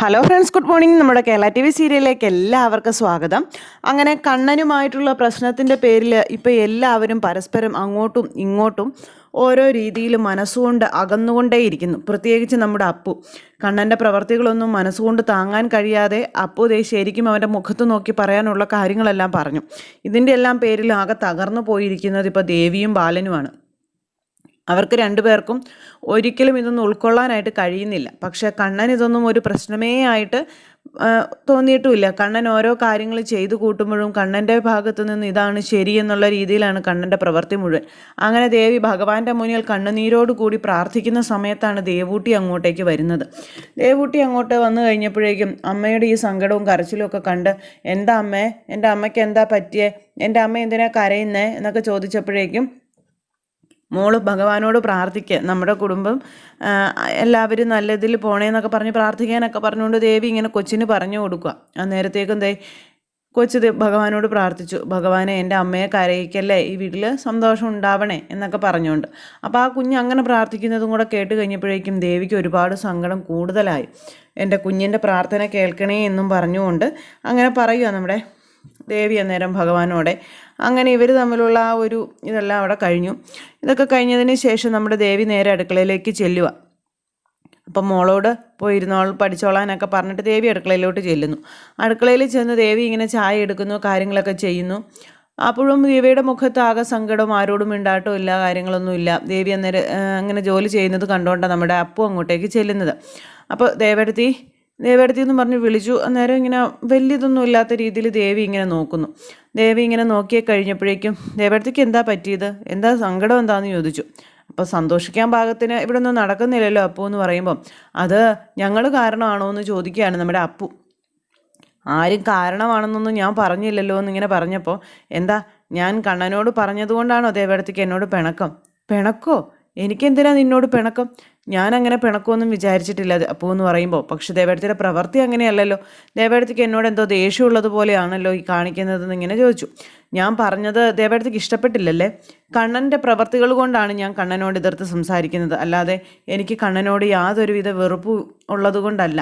Hello friends good morning നമ്മുടെ Kerala T V സീരിയലിലേക്ക് എല്ലാവർക്കും സ്വാഗതം. അങ്ങനെ കണ്ണനുമായിട്ടുള്ള പ്രശ്നത്തിന്റെ പേരിൽ ഇപ്പോൾ എല്ലാവരും പരസ്പരം അങ്ങോട്ടും ഇങ്ങോട്ടും ഓരോ രീതിയിലും മനസ്സുകൊണ്ട് അകന്നുകൊണ്ടേയിരിക്കുന്നു. പ്രത്യേകിച്ച് നമ്മുടെ അപ്പു. കണ്ണന്റെ പ്രവർത്തികളൊന്നും മനസ്സുകൊണ്ട് താങ്ങാൻ കഴിയാതെ അപ്പു ദേ ശരിക്കും അവന്റെ മുഖത്ത് നോക്കി പറയാനുള്ള കാര്യങ്ങളെല്ലാം പറഞ്ഞു. ഇതിന്റെ എല്ലാം പേരിൽ ആകെ തകർന്നു പോയിരിക്കുന്നത് ഇപ്പോൾ ദേവിയും ബാലനുമാണ്. അവർക്ക് രണ്ടുപേർക്കും ഒരിക്കലും ഇതൊന്നും ഉൾക്കൊള്ളാനായിട്ട് കഴിയുന്നില്ല. പക്ഷേ കണ്ണൻ ഇതൊന്നും ഒരു പ്രശ്നമേ ആയിട്ട് തോന്നിയിട്ടുമില്ല. കണ്ണൻ ഓരോ കാര്യങ്ങൾ ചെയ്തു കൂട്ടുമ്പോഴും കണ്ണന്റെ ഭാഗത്തു നിന്ന് ഇതാണ് ശരി എന്നുള്ള രീതിയിലാണ് കണ്ണന്റെ പ്രവൃത്തി മുഴുവൻ. അങ്ങനെ ദേവി ഭഗവാന്റെ മുന്നിൽ കണ്ണുനീരോട് കൂടി പ്രാർത്ഥിക്കുന്ന സമയത്താണ് ദേവൂട്ടി അങ്ങോട്ടേക്ക് വരുന്നത്. ദേവൂട്ടി അങ്ങോട്ട് വന്നു കഴിഞ്ഞപ്പോഴേക്കും അമ്മയുടെ ഈ സങ്കടവും കരച്ചിലും ഒക്കെ കണ്ട് എന്താ അമ്മേ? എന്റെ അമ്മയ്ക്ക് എന്താ പറ്റിയേ? എന്റെ അമ്മ എന്തിനാ കരയുന്നേ? എന്നൊക്കെ ചോദിച്ചപ്പോഴേക്കും മോൾ ഭഗവാനോട് പ്രാർത്ഥിക്കുക നമ്മുടെ കുടുംബം എല്ലാവരും നല്ല ഇതിൽ പോണേന്നൊക്കെ പറഞ്ഞ് പ്രാർത്ഥിക്കാനൊക്കെ പറഞ്ഞുകൊണ്ട് ദേവി ഇങ്ങനെ കൊച്ചിന് പറഞ്ഞു കൊടുക്കുക. ആ നേരത്തേക്കും ദേ കൊച്ചു ഭഗവാനോട് പ്രാർത്ഥിച്ചു. ഭഗവാനെ എന്റെ അമ്മയെ കരയിക്കല്ലേ? ഈ വീട്ടിൽ സന്തോഷം ഉണ്ടാവണേ എന്നൊക്കെ പറഞ്ഞുകൊണ്ട്. അപ്പോൾ ആ കുഞ്ഞ് അങ്ങനെ പ്രാർത്ഥിക്കുന്നതും കൂടെ കേട്ട് കഴിഞ്ഞപ്പോഴേക്കും ദേവിക്ക് ഒരുപാട് സങ്കടം കൂടുതലായി. എന്റെ കുഞ്ഞിന്റെ പ്രാർത്ഥന കേൾക്കണേ എന്നും പറഞ്ഞുകൊണ്ട് അങ്ങനെ പറയുക നമ്മുടെ ദേവി അന്നേരം ഭഗവാനോടെ. അങ്ങനെ ഇവർ തമ്മിലുള്ള ആ ഒരു ഇതെല്ലാം അവിടെ കഴിഞ്ഞു. ഇതൊക്കെ കഴിഞ്ഞതിന് ശേഷം നമ്മുടെ ദേവി നേരെ അടുക്കളയിലേക്ക് ചെല്ലുക. അപ്പം മോളോട് പോയിരുന്നോൾ പഠിച്ചോളാനൊക്കെ പറഞ്ഞിട്ട് ദേവി അടുക്കളയിലോട്ട് ചെല്ലുന്നു. അടുക്കളയിൽ ചെന്ന് ദേവി ഇങ്ങനെ ചായ എടുക്കുന്നു കാര്യങ്ങളൊക്കെ ചെയ്യുന്നു. അപ്പോഴും ദേവിയുടെ മുഖത്ത് ആകെ സങ്കടം ആരോടും ഉണ്ടാട്ടും ഇല്ല കാര്യങ്ങളൊന്നും ഇല്ല. ദേവി അന്നേരം അങ്ങനെ ജോലി ചെയ്യുന്നത് കണ്ടുകൊണ്ടാണ് നമ്മുടെ അപ്പു അങ്ങോട്ടേക്ക് ചെല്ലുന്നത്. അപ്പോൾ ദേവടുത്തി ദേവടുത്തി എന്ന് പറഞ്ഞ് വിളിച്ചു. അന്നേരം ഇങ്ങനെ വലിയതൊന്നും ഇല്ലാത്ത രീതിയിൽ ദേവി ഇങ്ങനെ നോക്കുന്നു. ദേവി ഇങ്ങനെ നോക്കിയേ കഴിഞ്ഞപ്പോഴേക്കും ദേവടുത്തിക്ക് എന്താ പറ്റിയത്? എന്താ സങ്കടം എന്താണെന്ന് ചോദിച്ചു. അപ്പോൾ സന്തോഷിക്കാൻ പാകത്തിന് ഇവിടെ ഒന്നും നടക്കുന്നില്ലല്ലോ അപ്പു എന്ന് പറയുമ്പം. അത് ഞങ്ങൾ കാരണമാണോ എന്ന് ചോദിക്കുകയാണ് നമ്മുടെ അപ്പു. ആരും കാരണമാണെന്നൊന്നും ഞാൻ പറഞ്ഞില്ലല്ലോ എന്നിങ്ങനെ പറഞ്ഞപ്പോൾ എന്താ ഞാൻ കണ്ണനോട് പറഞ്ഞതുകൊണ്ടാണോ ദേവടത്തേക്ക് എന്നോട് പിണക്കം? പിണക്കോ? എനിക്കെന്തിനാ നിന്നോട് പിണക്കം? ഞാൻ അങ്ങനെ പിണക്കമൊന്നും വിചാരിച്ചിട്ടില്ല. അപ്പോ എന്ന് പറയുമ്പോൾ പക്ഷെ ദേവേടത്തിയുടെ പ്രവൃത്തി അങ്ങനെയല്ലല്ലോ. ദേവേടത്തിക്ക് എന്നോട് എന്തോ ദേഷ്യമുള്ളതുപോലെയാണല്ലോ ഈ കാണിക്കുന്നതെന്ന് ഇങ്ങനെ ചോദിച്ചു. ഞാൻ പറഞ്ഞത് ദേവേടത്തിക്ക് ഇഷ്ടപ്പെട്ടില്ലല്ലേ? കണ്ണന്റെ പ്രവർത്തികൾ കൊണ്ടാണ് ഞാൻ കണ്ണനോട് എതിർത്ത് സംസാരിക്കുന്നത്. അല്ലാതെ എനിക്ക് കണ്ണനോട് യാതൊരുവിധ വെറുപ്പ് ഉള്ളതുകൊണ്ടല്ല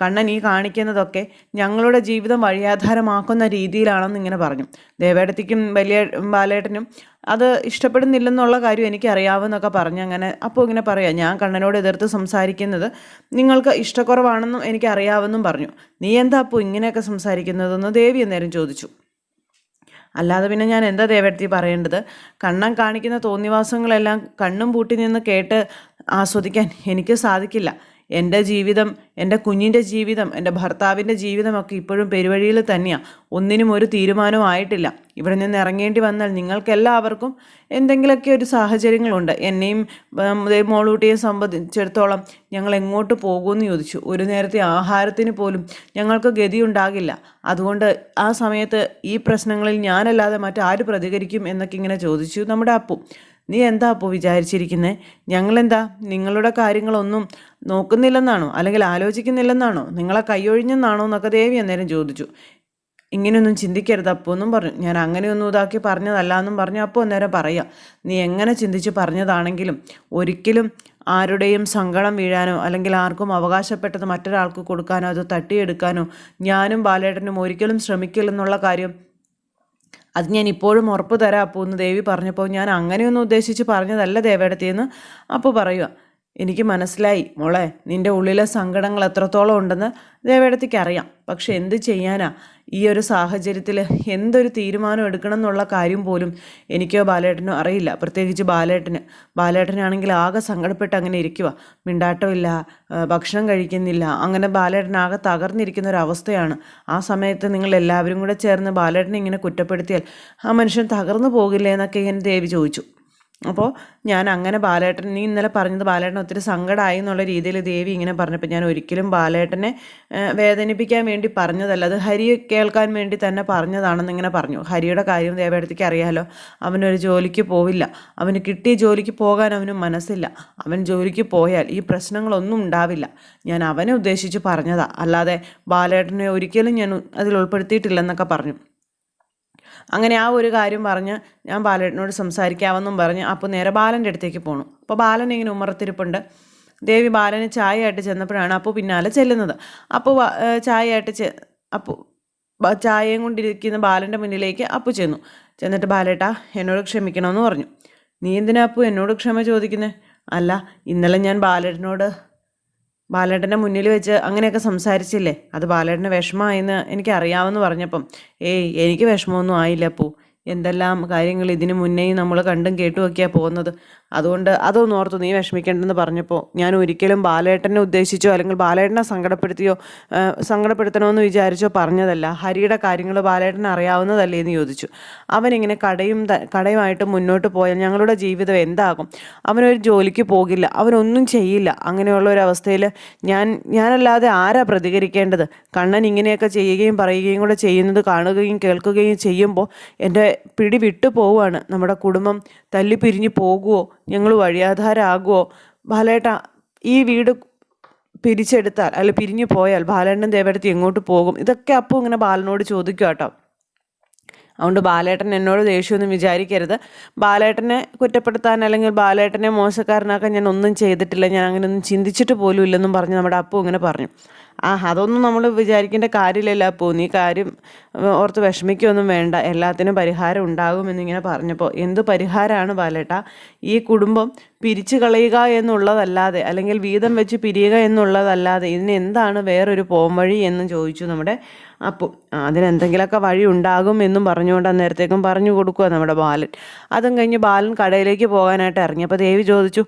കണ്ണൻ ഈ കാണിക്കുന്നതൊക്കെ ഞങ്ങളുടെ ജീവിതം വഴിയാധാരമാക്കുന്ന രീതിയിലാണെന്ന് ഇങ്ങനെ പറഞ്ഞു. ദേവേടത്തിക്കും വലിയ ബാലേട്ടനും അത് ഇഷ്ടപ്പെടുന്നില്ലെന്നുള്ള കാര്യം എനിക്ക് പറഞ്ഞ് പറഞ്ഞു അങ്ങനെ അപ്പോൾ ഇങ്ങനെ പറയാം ഞാൻ കണ്ണനോട് എതിർത്ത് സംസാരിക്കുന്നത് നിങ്ങൾക്ക് ഇഷ്ടക്കുറവാണെന്നും എനിക്ക് അറിയാമെന്നും പറഞ്ഞു. നീ എന്താ അപ്പോൾ ഇങ്ങനെയൊക്കെ സംസാരിക്കുന്നതെന്ന് ദേവി അന്നേരം ചോദിച്ചു. അല്ലാതെ പിന്നെ ഞാൻ എന്താ ദേവരത്തി പറയേണ്ടത്? കണ്ണം കാണിക്കുന്ന തോന്നിവാസങ്ങളെല്ലാം കണ്ണും പൂട്ടി നിന്ന് കേട്ട് ആസ്വദിക്കാൻ എനിക്ക് സാധിക്കില്ല. എന്റെ ജീവിതം എന്റെ കുഞ്ഞിന്റെ ജീവിതം എന്റെ ഭർത്താവിന്റെ ജീവിതമൊക്കെ ഇപ്പോഴും പെരുവഴിയിൽ തന്നെയാണ് ഒന്നിനും ഒരു തീരുമാനവും ആയിട്ടില്ല. ഇവിടെ നിന്ന് ഇറങ്ങേണ്ടി വന്നാൽ നിങ്ങൾക്കെല്ലാവർക്കും എന്തെങ്കിലുമൊക്കെ ഒരു സാഹചര്യങ്ങളുണ്ട്. എന്നെയും മോളൂട്ടിയെ സംബന്ധിച്ചിടത്തോളം ഞങ്ങൾ എങ്ങോട്ട് പോകുമെന്ന് ചോദിച്ചു. ഒരു നേരത്തെ ആഹാരത്തിന് പോലും ഞങ്ങൾക്ക് ഗതിയുണ്ടാകില്ല. അതുകൊണ്ട് ആ സമയത്ത് ഈ പ്രശ്നങ്ങളിൽ ഞാനല്ലാതെ മറ്റാര് പ്രതികരിക്കും എന്നൊക്കെ ഇങ്ങനെ ചോദിച്ചു നമ്മുടെ അപ്പു. നീ എന്താ അപ്പോൾ വിചാരിച്ചിരിക്കുന്നത് ഞങ്ങളെന്താ? നിങ്ങളുടെ കാര്യങ്ങളൊന്നും നോക്കുന്നില്ലെന്നാണോ? അല്ലെങ്കിൽ ആലോചിക്കുന്നില്ലെന്നാണോ? നിങ്ങളെ കൈയൊഴിഞ്ഞെന്നാണോ എന്നൊക്കെ ദേവി അന്നേരം ചോദിച്ചു. ഇങ്ങനെയൊന്നും ചിന്തിക്കരുത് അപ്പോൾ എന്നും പറഞ്ഞു. ഞാൻ അങ്ങനെയൊന്നും ഇതാക്കി പറഞ്ഞതല്ല എന്നും പറഞ്ഞു അപ്പോൾ അന്നേരം പറയാം നീ എങ്ങനെ ചിന്തിച്ച് പറഞ്ഞതാണെങ്കിലും ഒരിക്കലും ആരുടെയും സങ്കടം വീഴാനോ അല്ലെങ്കിൽ ആർക്കും അവകാശപ്പെട്ടത് മറ്റൊരാൾക്ക് കൊടുക്കാനോ അത് തട്ടിയെടുക്കാനോ ഞാനും ബാലേട്ടനും ഒരിക്കലും ശ്രമിക്കില്ലെന്നുള്ള കാര്യം അത് ഞാൻ ഇപ്പോഴും ഉറപ്പ് തരാം അപ്പോൾ എന്ന് ദേവി പറഞ്ഞപ്പോൾ ഞാൻ അങ്ങനെയൊന്നും ഉദ്ദേശിച്ച് പറഞ്ഞതല്ല ദേവേടത്തിയെന്ന് അപ്പോൾ പറയുക എനിക്ക് മനസ്സിലായി മോളെ നിന്റെ ഉള്ളിലെ സങ്കടങ്ങൾ എത്രത്തോളം ഉണ്ടെന്ന് ദേവേടത്തിക്ക് അറിയാം പക്ഷെ എന്ത് ചെയ്യാനാ? ഈ ഒരു സാഹചര്യത്തിൽ എന്തൊരു തീരുമാനം എടുക്കണം എന്നുള്ള കാര്യം പോലും എനിക്കോ ബാലേട്ടനോ അറിയില്ല. പ്രത്യേകിച്ച് ബാലേട്ടന്. ബാലേട്ടനാണെങ്കിൽ ആകെ സങ്കടപ്പെട്ട് അങ്ങനെ ഇരിക്കുക മിണ്ടാട്ടമില്ല ഭക്ഷണം കഴിക്കുന്നില്ല. അങ്ങനെ ബാലേട്ടൻ ആകെ തകർന്നിരിക്കുന്ന ഒരു അവസ്ഥയാണ്. ആ സമയത്ത് നിങ്ങൾ എല്ലാവരും കൂടെ ചേർന്ന് ബാലേട്ടനെ ഇങ്ങനെ കുറ്റപ്പെടുത്തിയാൽ ആ മനുഷ്യൻ തകർന്നു പോകില്ലേ എന്നൊക്കെ ഇങ്ങനെ ദേവി ചോദിച്ചു. അപ്പോൾ ഞാൻ അങ്ങനെ ബാലേട്ടൻ നീ ഇന്നലെ പറഞ്ഞത് ബാലേട്ടൻ ഒത്തിരി സങ്കടമായി എന്നുള്ള രീതിയിൽ ദേവി ഇങ്ങനെ പറഞ്ഞപ്പോൾ ഞാൻ ഒരിക്കലും ബാലേട്ടനെ വേദനിപ്പിക്കാൻ വേണ്ടി പറഞ്ഞതല്ല അത് ഹരി കേൾക്കാൻ വേണ്ടി തന്നെ പറഞ്ഞതാണെന്ന് ഇങ്ങനെ പറഞ്ഞു. ഹരിയുടെ കാര്യം ദേവേടത്തേക്ക് അറിയാമല്ലോ അവനൊരു ജോലിക്ക് പോവില്ല. അവന് കിട്ടിയ ജോലിക്ക് പോകാൻ അവന് മനസ്സില്ല. അവൻ ജോലിക്ക് പോയാൽ ഈ പ്രശ്നങ്ങളൊന്നും ഉണ്ടാവില്ല. ഞാൻ അവനെ ഉദ്ദേശിച്ച് പറഞ്ഞതാ. അല്ലാതെ ബാലേട്ടനെ ഒരിക്കലും ഞാൻ അതിൽ ഉൾപ്പെടുത്തിയിട്ടില്ലെന്നൊക്കെ പറഞ്ഞു. അങ്ങനെ ആ ഒരു കാര്യം പറഞ്ഞ് ഞാൻ ബാലേട്ടനോട് സംസാരിക്കാമെന്നും പറഞ്ഞ് അപ്പോൾ നേരെ ബാലന്റെ അടുത്തേക്ക് പോണു. അപ്പോൾ ബാലൻ ഇങ്ങനെ ഉമ്മറത്തിരിപ്പുണ്ട്. ദേവി ബാലന് ചായയായിട്ട് ചെന്നപ്പോഴാണ് അപ്പോൾ പിന്നാലെ ചെല്ലുന്നത്. അപ്പോൾ ചായയായിട്ട് ചെ അപ്പോൾ ചായയും കൊണ്ടിരിക്കുന്ന ബാലന്റെ മുന്നിലേക്ക് അപ്പു ചെന്നു. ചെന്നിട്ട് ബാലേട്ടാ എന്നോട് ക്ഷമിക്കണമെന്ന് പറഞ്ഞു. നീ എന്തിനാ അപ്പു എന്നോട് ക്ഷമ ചോദിക്കുന്നത് അല്ല ഇന്നലെ ഞാൻ ബാലേട്ടനോട് ബാലേട്ടന്റെ മുന്നിൽ വെച്ച് അങ്ങനെയൊക്കെ സംസാരിച്ചില്ലേ? അത് ബാലേട്ടന് വിഷമമായെന്ന് എനിക്കറിയാമെന്ന് പറഞ്ഞപ്പം ഏയ് എനിക്ക് വിഷമമൊന്നും ആയില്ല പോ എന്തെല്ലാം കാര്യങ്ങൾ ഇതിനു മുന്നേയും നമ്മൾ കണ്ടും കേട്ടുമൊക്കെയാണ് പോകുന്നത്. അതുകൊണ്ട് അതൊന്നും ഓർത്ത് നീ വിഷമിക്കേണ്ടെന്ന് പറഞ്ഞപ്പോൾ ഞാൻ ഒരിക്കലും ബാലേട്ടനെ ഉദ്ദേശിച്ചോ അല്ലെങ്കിൽ ബാലേട്ടനെ സങ്കടപ്പെടുത്തിയോ സങ്കടപ്പെടുത്തണമെന്ന് വിചാരിച്ചോ പറഞ്ഞതല്ല. ഹരിയുടെ കാര്യങ്ങൾ ബാലേട്ടൻ അറിയാവുന്നതല്ലേ എന്ന് ചോദിച്ചു. അവനിങ്ങനെ കടയും കടയുമായിട്ട് മുന്നോട്ട് പോയാൽ ഞങ്ങളുടെ ജീവിതം എന്താകും? അവനൊരു ജോലിക്ക് പോകില്ല അവനൊന്നും ചെയ്യില്ല. അങ്ങനെയുള്ള ഒരു അവസ്ഥയിൽ ഞാൻ ഞാനല്ലാതെ ആരാ പ്രതികരിക്കേണ്ടത്? കണ്ണൻ ഇങ്ങനെയൊക്കെ ചെയ്യുകയും പറയുകയും കൂടെ ചെയ്യുന്നത് കാണുകയും കേൾക്കുകയും ചെയ്യുമ്പോൾ എന്റെ പിടി വിട്ടു പോവുകയാണ് നമ്മുടെ കുടുംബം തല്ലി പിരിഞ്ഞു പോകുമോ ഞങ്ങൾ വഴിയാധാരാകുമോ ബാലേട്ട ഈ വീട് പിരിച്ചെടുത്താൽ അല്ല പിരിഞ്ഞു പോയാൽ ബാലേട്ടൻ ദേവടുത്ത് എങ്ങോട്ട് പോകും? ഇതൊക്കെ അപ്പോൾ ഇങ്ങനെ ബാലനോട് ചോദിക്കുക കേട്ടോ അതുകൊണ്ട് ബാലേട്ടൻ എന്നോട് ദേഷ്യമൊന്നും വിചാരിക്കരുത്. ബാലേട്ടനെ കുറ്റപ്പെടുത്താൻ അല്ലെങ്കിൽ ബാലേട്ടനെ മോശക്കാരനാക്കാൻ ഞാൻ ഒന്നും ചെയ്തിട്ടില്ല. ഞാൻ അങ്ങനെ ഒന്നും ചിന്തിച്ചിട്ട് പോലും ഇല്ലെന്നും പറഞ്ഞ് നമ്മുടെ അപ്പു ഇങ്ങനെ പറഞ്ഞു. ആ അതൊന്നും നമ്മൾ വിചാരിക്കേണ്ട കാര്യമില്ലല്ലോ. അപ്പോൾ നീ കാര്യം ഓർത്ത് വിഷമിക്കൊന്നും വേണ്ട. എല്ലാത്തിനും പരിഹാരം ഉണ്ടാകുമെന്നിങ്ങനെ പറഞ്ഞപ്പോൾ എന്ത് പരിഹാരമാണ് ബാലേട്ട? ഈ കുടുംബം പിരിച്ചു കളയുക എന്നുള്ളതല്ലാതെ അല്ലെങ്കിൽ വീതം വെച്ച് പിരിയുക എന്നുള്ളതല്ലാതെ ഇതിന് എന്താണ് വേറൊരു പോംവഴി എന്ന് ചോദിച്ചു നമ്മുടെ അപ്പോൾ അതിനെന്തെങ്കിലുമൊക്കെ വഴി ഉണ്ടാകും എന്നും പറഞ്ഞുകൊണ്ട് അന്നേരത്തേക്കും പറഞ്ഞു കൊടുക്കുക നമ്മുടെ ബാലൻ. അതും കഴിഞ്ഞ് ബാലൻ കടയിലേക്ക് പോകാനായിട്ട് ഇറങ്ങി. അപ്പോൾ ദേവി ചോദിച്ചു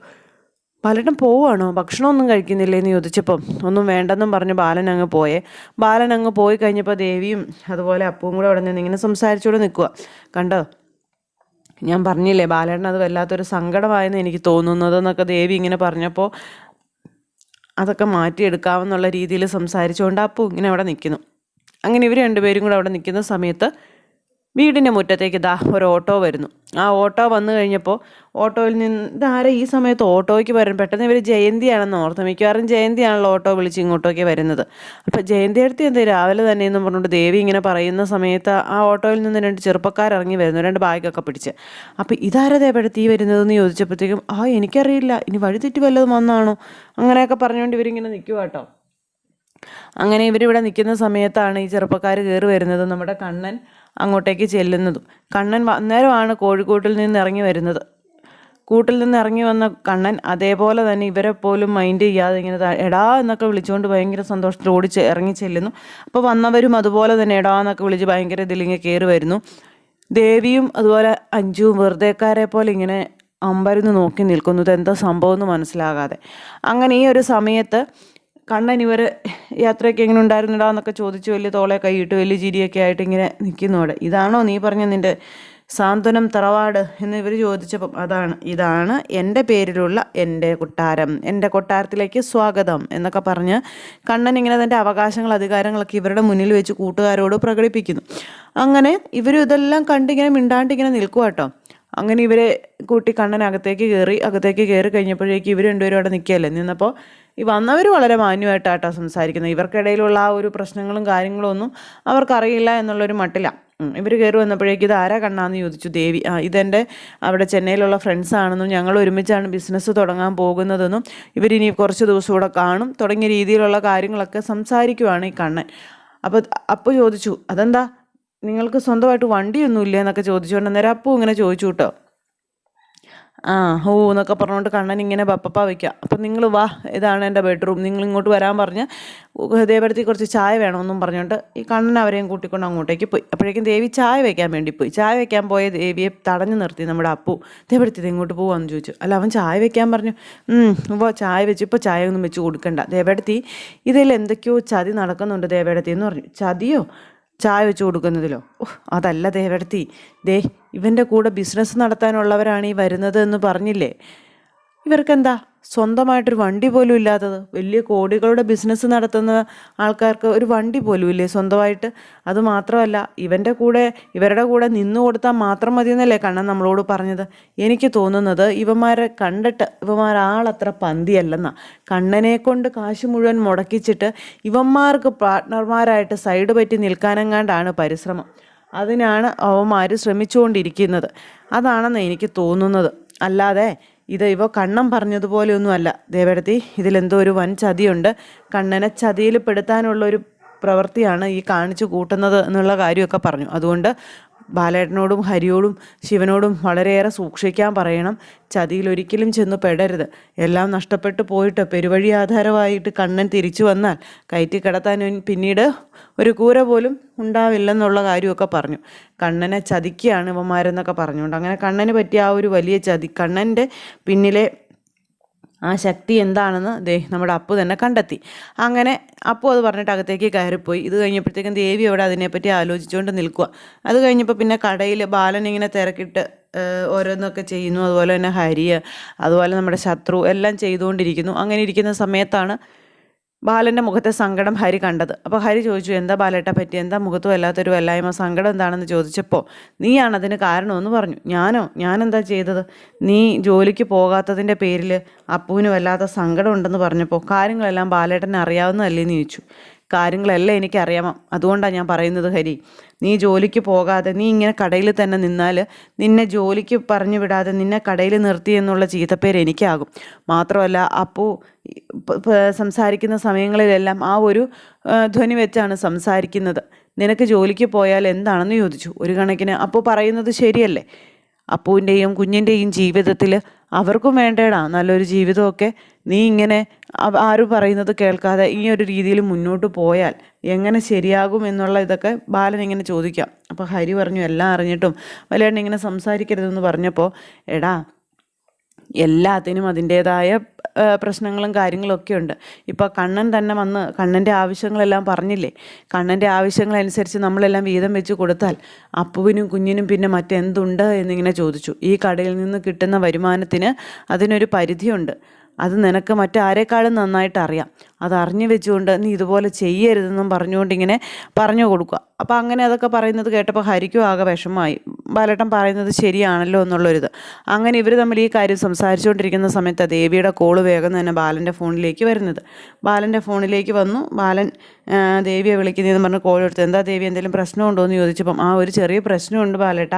ബാലേട്ടൻ പോവാണോ ഭക്ഷണമൊന്നും കഴിക്കുന്നില്ലേ എന്ന് ചോദിച്ചപ്പം ഒന്നും വേണ്ടെന്നും പറഞ്ഞ് ബാലൻ അങ്ങ് പോയേ. ബാലൻ അങ്ങ് പോയി കഴിഞ്ഞപ്പോൾ ദേവിയും അതുപോലെ അപ്പവും കൂടെ അവിടെ നിന്ന് ഇങ്ങനെ സംസാരിച്ചുകൂടെ നിൽക്കുക. കണ്ടോ ഞാൻ പറഞ്ഞില്ലേ ബാലേട്ടൻ അത് വല്ലാത്തൊരു സങ്കടമായെന്ന് എനിക്ക് തോന്നുന്നത് എന്നൊക്കെ ദേവി ഇങ്ങനെ പറഞ്ഞപ്പോൾ അതൊക്കെ മാറ്റിയെടുക്കാമെന്നുള്ള രീതിയിൽ സംസാരിച്ചുകൊണ്ട് അപ്പു ഇങ്ങനെ അവിടെ നിൽക്കുന്നു. അങ്ങനെ ഇവർ രണ്ടുപേരും കൂടെ അവിടെ നിൽക്കുന്ന സമയത്ത് വീടിന്റെ മുറ്റത്തേക്ക് ദാ ഒരു ഓട്ടോ വരുന്നു. ആ ഓട്ടോ വന്നു കഴിഞ്ഞപ്പോൾ ഓട്ടോയിൽ നിന്ന് ഇതാരെ ഈ സമയത്ത് ഓട്ടോയ്ക്ക് വരും. പെട്ടെന്ന് ഇവർ ജയന്തിയാണെന്ന് ഓർത്ത് മിക്കവാറും ജയന്തിയാണല്ലോ ഓട്ടോ വിളിച്ച് ഇങ്ങോട്ടേക്ക് വരുന്നത്. അപ്പോൾ ജയന്തി അടുത്ത് എന്തേ രാവിലെ തന്നെ എന്ന് പറഞ്ഞുകൊണ്ട് ദേവി ഇങ്ങനെ പറയുന്ന സമയത്ത് ആ ഓട്ടോയിൽ നിന്ന് രണ്ട് ചെറുപ്പക്കാർ ഇറങ്ങി വരുന്നു. രണ്ട് ബാഗൊക്കെ പിടിച്ച്. അപ്പോൾ ഇതാരതേ ഈ വരുന്നതെന്ന് ചോദിച്ചപ്പോഴത്തേക്കും ആ എനിക്കറിയില്ല. ഇനി വഴി തെറ്റി വല്ലതും വന്നാണോ? അങ്ങനെയൊക്കെ പറഞ്ഞുകൊണ്ട് ഇവരിങ്ങനെ നിൽക്കുക കേട്ടോ അങ്ങനെ ഇവരിവിടെ നിൽക്കുന്ന സമയത്താണ് ഈ ചെറുപ്പക്കാർ കയറി വരുന്നത്. നമ്മുടെ കണ്ണൻ അങ്ങോട്ടേക്ക് ചെല്ലുന്നതും. കണ്ണൻ അന്നേരമാണ് കോഴിക്കോട്ടിൽ നിന്ന് ഇറങ്ങി വരുന്നത്. കൂട്ടിൽ നിന്ന് ഇറങ്ങി വന്ന കണ്ണൻ അതേപോലെ തന്നെ ഇവരെ പോലും മൈൻഡ് ചെയ്യാതെ ഇങ്ങനെ എടാ എന്നൊക്കെ വിളിച്ചുകൊണ്ട് ഭയങ്കര സന്തോഷത്തിൽ ഓടിച്ച് ഇറങ്ങി ചെല്ലുന്നു. അപ്പോൾ വന്നവരും അതുപോലെ തന്നെ എടാ എന്നൊക്കെ വിളിച്ച് ഭയങ്കര ഇതിലിങ്ങനെ കയറി വരുന്നു. ദേവിയും അതുപോലെ അഞ്ചുവും വെറുതെക്കാരെ പോലെ ഇങ്ങനെ അമ്പരന്ന് നോക്കി നിൽക്കുന്നു. ഇതെന്താ സംഭവം എന്ന് മനസ്സിലാകാതെ. അങ്ങനെ ഈ ഒരു സമയത്ത് കണ്ണൻ ഇവർ യാത്രയൊക്കെ എങ്ങനെ ഉണ്ടായിരുന്നിടാ എന്നൊക്കെ ചോദിച്ചു വലിയ തോളെ കൈയിട്ട് വലിയ ചിരിയൊക്കെ ആയിട്ട് ഇങ്ങനെ നിൽക്കുന്നു അവിടെ. ഇതാണോ നീ പറഞ്ഞ നിന്റെ സാന്ത്വനം തറവാട് എന്ന് ഇവർ ചോദിച്ചപ്പം അതാണ്. ഇതാണ് എന്റെ പേരിലുള്ള എന്റെ കൊട്ടാരം. എന്റെ കൊട്ടാരത്തിലേക്ക് സ്വാഗതം എന്നൊക്കെ പറഞ്ഞ് കണ്ണൻ ഇങ്ങനെ തന്റെ അവകാശങ്ങൾ അധികാരങ്ങളൊക്കെ ഇവരുടെ മുന്നിൽ വെച്ച് കൂട്ടുകാരോട് പ്രകടിപ്പിക്കുന്നു. അങ്ങനെ ഇവർ ഇതെല്ലാം കണ്ടിങ്ങനെ മിണ്ടാണ്ടിങ്ങനെ നിൽക്കുക കേട്ടോ. അങ്ങനെ ഇവരെ കൂട്ടി കണ്ണൻ അകത്തേക്ക് കയറി അകത്തേക്ക് കയറി കഴിഞ്ഞപ്പോഴേക്ക് ഇവർ രണ്ടുപേരും അവിടെ നിൽക്കുകയല്ലേ? നിന്നപ്പോൾ ഈ വന്നവർ വളരെ മാന്യമായിട്ടാട്ടോ സംസാരിക്കുന്നത്. ഇവർക്കിടയിലുള്ള ആ ഒരു പ്രശ്നങ്ങളും കാര്യങ്ങളും ഒന്നും അവർക്കറിയില്ല എന്നുള്ളൊരു മട്ടില്ല ഇവർ കയറി വന്നപ്പോഴേക്ക് ഇത് ആരാ കണ്ണാന്ന് ചോദിച്ചു. ദേവി ആ ഇതെന്റെ അവിടെ ചെന്നൈയിലുള്ള ഫ്രണ്ട്സ് ആണെന്നും ഞങ്ങൾ ഒരുമിച്ചാണ് ബിസിനസ് തുടങ്ങാൻ പോകുന്നതെന്നും ഇവരിനി കുറച്ച് ദിവസം കൂടെ കാണും. തുടങ്ങിയ രീതിയിലുള്ള കാര്യങ്ങളൊക്കെ സംസാരിക്കുവാണ് ഈ കണ്ണൻ. അപ്പോൾ അപ്പോൾ ചോദിച്ചു അതെന്താ? നിങ്ങൾക്ക് സ്വന്തമായിട്ട് വണ്ടിയൊന്നുമില്ല? എന്നൊക്കെ ചോദിച്ചുകൊണ്ട് അന്നേരം അപ്പോൾ ഇങ്ങനെ ചോദിച്ചു കേട്ടോ. ആ ഹോ എന്നൊക്കെ പറഞ്ഞുകൊണ്ട് കണ്ണൻ ഇങ്ങനെ പപ്പപ്പ വയ്ക്കുക അപ്പം നിങ്ങൾ വാ ഇതാണ് എന്റെ ബെഡ്റൂം. നിങ്ങൾ ഇങ്ങോട്ട് വരാൻ പറഞ്ഞ് ദേവടത്തി കുറച്ച് ചായ വേണമെന്നും പറഞ്ഞുകൊണ്ട് ഈ കണ്ണൻ അവരെയും കൂട്ടിക്കൊണ്ട് അങ്ങോട്ടേക്ക് പോയി. അപ്പോഴേക്കും ദേവി ചായ വയ്ക്കാൻ വേണ്ടി പോയി. ചായ വയ്ക്കാൻ പോയ ദേവിയെ തടഞ്ഞു നിർത്തി നമ്മുടെ അപ്പു ദേവരത്തിൽ ഇങ്ങോട്ട് പോവാന്ന് ചോദിച്ചു. അല്ല അവൻ ചായ വയ്ക്കാൻ പറഞ്ഞു. ഇപ്പോൾ ചായ വെച്ച്. ഇപ്പോൾ ചായ ഒന്നും വെച്ച് കൊടുക്കണ്ട. ദേവടത്തി ഇതിൽ എന്തൊക്കെയോ ചതി നടക്കുന്നുണ്ട് ദേവടത്തി എന്ന് പറഞ്ഞു. ചതിയോ? ചായ വെച്ച് കൊടുക്കുന്നതിലോ? അതല്ല ദേവടത്തി ദേ ഇവന്റെ കൂടെ ബിസിനസ് നടത്താനുള്ളവരാണ് ഈ വരുന്നത് എന്ന് പറഞ്ഞില്ലേ? ഇവർക്കെന്താ? സ്വന്തമായിട്ടൊരു വണ്ടി പോലും ഇല്ലാത്തത്. വലിയ കോടികളുടെ ബിസിനസ് നടത്തുന്ന ആൾക്കാർക്ക് ഒരു വണ്ടി പോലും ഇല്ലേ? സ്വന്തമായിട്ട്. അത് മാത്രമല്ല ഇവന്റെ കൂടെ ഇവരുടെ കൂടെ നിന്നു കൊടുത്താൽ മാത്രം മതി എന്നല്ലേ കണ്ണൻ നമ്മളോട് പറഞ്ഞത്? എനിക്ക് തോന്നുന്നത് ഇവന്മാരെ കണ്ടിട്ട് ഇവന്മാർ ആളത്ര പന്തിയല്ലെന്നാ. കണ്ണനെ കൊണ്ട് കാശ് മുഴുവൻ മുടക്കിച്ചിട്ട് ഇവന്മാർക്ക് പാർട്ട്ണർമാരായിട്ട് സൈഡ് പറ്റി നിൽക്കാനെങ്ങാണ്ടാണ് പരിശ്രമം. അതിനാണ് അവന്മാർ ശ്രമിച്ചുകൊണ്ടിരിക്കുന്നത്. അതാണെന്ന് എനിക്ക് തോന്നുന്നത്. അല്ലാതെ ഇത് ഇവ കണ്ണം പറഞ്ഞതുപോലെയൊന്നുമല്ല. ദേവേടത്തി ഇതിലെന്തോ ഒരു വൻ ചതിയുണ്ട്. കണ്ണനെ ചതിയിൽ പെടുത്താനുള്ള ഒരു പ്രവൃത്തിയാണ് ഈ കാണിച്ചു കൂട്ടുന്നത് എന്നുള്ള കാര്യമൊക്കെ പറഞ്ഞു. അതുകൊണ്ട് ബാലേട്ടനോടും ഹരിയോടും ശിവനോടും വളരെയേറെ സൂക്ഷിക്കാൻ പറയണം. ചതിയിൽ ഒരിക്കലും ചെന്ന് പെടരുത്. എല്ലാം നഷ്ടപ്പെട്ടു പോയിട്ട് പെരുവഴി ആധാരമായിട്ട് കണ്ണൻ തിരിച്ചു വന്നാൽ കയറ്റി കിടത്താൻ പിന്നീട് ഒരു കൂര പോലും ഉണ്ടാവില്ലെന്നുള്ള കാര്യമൊക്കെ പറഞ്ഞു. കണ്ണനെ ചതിക്കുകയാണ് ഇവന്മാരെന്നൊക്കെ പറഞ്ഞുകൊണ്ട്. അങ്ങനെ കണ്ണന് പറ്റിയ ആ ഒരു വലിയ ചതി കണ്ണന്റെ പിന്നിലെ ആ ശക്തി എന്താണെന്ന് ദേ നമ്മുടെ അപ്പു തന്നെ കണ്ടെത്തി. അങ്ങനെ അപ്പു അത് പറഞ്ഞിട്ട് അകത്തേക്ക് കയറിപ്പോയി. ഇത് കഴിഞ്ഞപ്പോഴത്തേക്കും ദേവി അവിടെ അതിനെപ്പറ്റി ആലോചിച്ചുകൊണ്ട് നിൽക്കുക അത് കഴിഞ്ഞപ്പോൾ പിന്നെ കടയിൽ ബാലൻ ഇങ്ങനെ തിരക്കിട്ട് ഓരോന്നൊക്കെ ചെയ്യുന്നു. അതുപോലെ തന്നെ ഹരിയ അതുപോലെ നമ്മുടെ ശത്രു എല്ലാം ചെയ്തുകൊണ്ടിരിക്കുന്നു. അങ്ങനെ ഇരിക്കുന്ന സമയത്താണ് ബാലന്റെ മുഖത്തെ സങ്കടം ഹരി കണ്ടത്. അപ്പോൾ ഹരി ചോദിച്ചു എന്താ ബാലേട്ട പറ്റി? എന്താ മുഖത്തും വല്ലാത്തൊരു വല്ലായ്മ? സങ്കടം എന്താണെന്ന് ചോദിച്ചപ്പോൾ നീയാണ് അതിന് കാരണമെന്ന് പറഞ്ഞു. ഞാനോ? ഞാനെന്താ ചെയ്തത്? നീ ജോലിക്ക് പോകാത്തതിന്റെ പേരിൽ അപ്പുവിന് വല്ലാത്ത സങ്കടം ഉണ്ടെന്ന് പറഞ്ഞപ്പോൾ കാര്യങ്ങളെല്ലാം ബാലേട്ടനെ അറിയാവുന്നതല്ലേ എന്ന് ചോദിച്ചു. കാര്യങ്ങളെല്ലാം എനിക്കറിയാം. അതുകൊണ്ടാണ് ഞാൻ പറയുന്നത് ഹരി. നീ ജോലിക്ക് പോകാതെ നീ ഇങ്ങനെ കടയിൽ തന്നെ നിന്നാൽ നിന്നെ ജോലിക്ക് പറഞ്ഞു വിടാതെ നിന്നെ കടയിൽ നിർത്തി എന്നുള്ള ചീത്തപ്പേര് എനിക്കാകും. മാത്രമല്ല അപ്പു പ- പ- സംസാരിക്കുന്ന സമയങ്ങളിലെല്ലാം ആ ഒരു ധ്വനി വെച്ചാണ് സംസാരിക്കുന്നത്. നിനക്ക് ജോലിക്ക് പോയാൽ എന്താണെന്ന് ചോദിച്ചു. ഒരു കണക്കിന് അപ്പോൾ പറയുന്നത് ശരിയല്ലേ? അപ്പുവിന്റെയും കുഞ്ഞിന്റെയും ജീവിതത്തിൽ അവർക്കും വേണ്ടേടാ. നല്ലൊരു ജീവിതമൊക്കെ നീ ഇങ്ങനെ ആരും പറയുന്നത് കേൾക്കാതെ ഈ ഒരു രീതിയിൽ മുന്നോട്ട് പോയാൽ എങ്ങനെ ശരിയാകും എന്നുള്ള ഇതൊക്കെ ബാലൻ ഇങ്ങനെ ചോദിക്കാം. അപ്പോൾ ഹരി പറഞ്ഞു എല്ലാം അറിഞ്ഞിട്ടും വലിയ ഇങ്ങനെ സംസാരിക്കരുതെന്ന് പറഞ്ഞപ്പോൾ എടാ എല്ലാത്തിനും അതിന്റേതായ പ്രശ്നങ്ങളും കാര്യങ്ങളൊക്കെ ഉണ്ട്. ഇപ്പോൾ കണ്ണൻ തന്നെ വന്ന് കണ്ണന്റെ ആവശ്യങ്ങളെല്ലാം പറഞ്ഞില്ലേ? കണ്ണന്റെ ആവശ്യങ്ങളനുസരിച്ച് നമ്മളെല്ലാം വീതം വെച്ച് കൊടുത്താൽ അപ്പുവിനും കുഞ്ഞിനും പിന്നെ മറ്റെന്തുണ്ട് എന്നിങ്ങനെ ചോദിച്ചു. ഈ കടയിൽ നിന്ന് കിട്ടുന്ന വരുമാനത്തിന് അതിനൊരു പരിധിയുണ്ട്. അത് നിനക്ക് മറ്റാരെക്കാളും നന്നായിട്ട് അറിയാം അത് വെച്ചുകൊണ്ട് നീ ഇതുപോലെ ചെയ്യരുതെന്നും പറഞ്ഞുകൊണ്ട് ഇങ്ങനെ പറഞ്ഞു കൊടുക്കുക. അപ്പോൾ അങ്ങനെ അതൊക്കെ പറയുന്നത് കേട്ടപ്പോൾ ഹരിക്കും ആകെ വിഷമമായി. ബാലേട്ടൻ പറയുന്നത് ശരിയാണല്ലോ എന്നുള്ളൊരിത്. അങ്ങനെ ഇവർ തമ്മിൽ ഈ കാര്യം സംസാരിച്ചുകൊണ്ടിരിക്കുന്ന സമയത്ത് ദേവിയുടെ കോൾ വേഗം തന്നെ ബാലന്റെ ഫോണിലേക്ക് വരുന്നത്. ബാലന്റെ ഫോണിലേക്ക് വന്നു. ബാലൻ ദേവിയെ വിളിക്കുന്നതെന്ന് പറഞ്ഞ് കോൾ എടുത്ത് എന്താ ദേവി എന്തെങ്കിലും പ്രശ്നമുണ്ടോ? എന്ന് ചോദിച്ചപ്പം ആ ഒരു ചെറിയ പ്രശ്നമുണ്ട് ബാലേട്ട.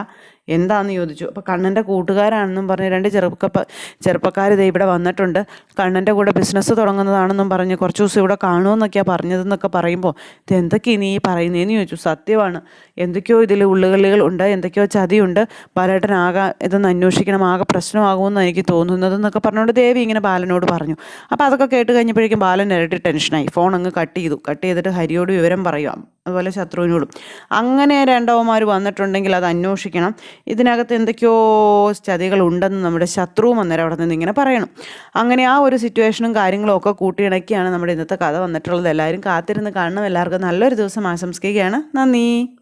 എന്താണെന്ന് ചോദിച്ചു. അപ്പോൾ കണ്ണന്റെ കൂട്ടുകാരാണെന്നും പറഞ്ഞ് രണ്ട് ചെറുപ്പ ചെറുപ്പക്കാർ ദേ ഇവിടെ വന്നിട്ടുണ്ട്. കണ്ണന്റെ കൂടെ ബിസിനസ് തുടങ്ങുന്നതാണെന്നും പറഞ്ഞ് കുറച്ച് ദിവസം ഇവിടെ കാണുമെന്നൊക്കെയാണ് പറഞ്ഞതെന്നൊക്കെ പറയുമ്പോൾ ഇത് എന്തൊക്കെയാണ് നീ പറയുന്നതെന്ന് ചോദിച്ചു. സത്യമാണ്. എന്തൊക്കെയോ ഇതിൽ ഉള്ളുകളികൾ ഉണ്ട് എന്തൊക്കെയോ ചതിയുണ്ട്. ബാലേട്ടൻ ആകെ ഇതൊന്ന് അന്വേഷിക്കണം ആകെ പ്രശ്നമാകുമെന്ന് എനിക്ക് തോന്നുന്നതെന്നൊക്കെ പറഞ്ഞുകൊണ്ട് ദേവി ഇങ്ങനെ ബാലനോട് പറഞ്ഞു. അപ്പോൾ അതൊക്കെ കേട്ട് കഴിഞ്ഞപ്പോഴേക്കും ബാലൻ ഇരട്ടി ടെൻഷനായി. ഫോൺ അങ്ങ് കട്ട് ചെയ്തു. കട്ട് ചെയ്തിട്ട് ഹരിയോട് വിവരം പറയുക അതുപോലെ ശത്രുവിനോടും. അങ്ങനെ രണ്ടവന്മാർ വന്നിട്ടുണ്ടെങ്കിൽ അത് അന്വേഷിക്കണം. ഇതിനകത്ത് എന്തൊക്കെയോ ചതികളുണ്ടെന്ന് നമ്മുടെ ശത്രുവും അന്നേരം അവിടെ നിന്ന് ഇങ്ങനെ പറയണം. അങ്ങനെ ആ ഒരു സിറ്റുവേഷനും കാര്യങ്ങളും ഒക്കെ കൂട്ടിയിണക്കിയാണ് നമ്മുടെ ഇന്നത്തെ കഥ വന്നിട്ടുള്ളത്. എല്ലാവരും കാത്തിരുന്ന് കാണണം. എല്ലാവർക്കും നല്ലൊരു ദിവസം ആശംസിക്കുകയാണ്. നന്ദി.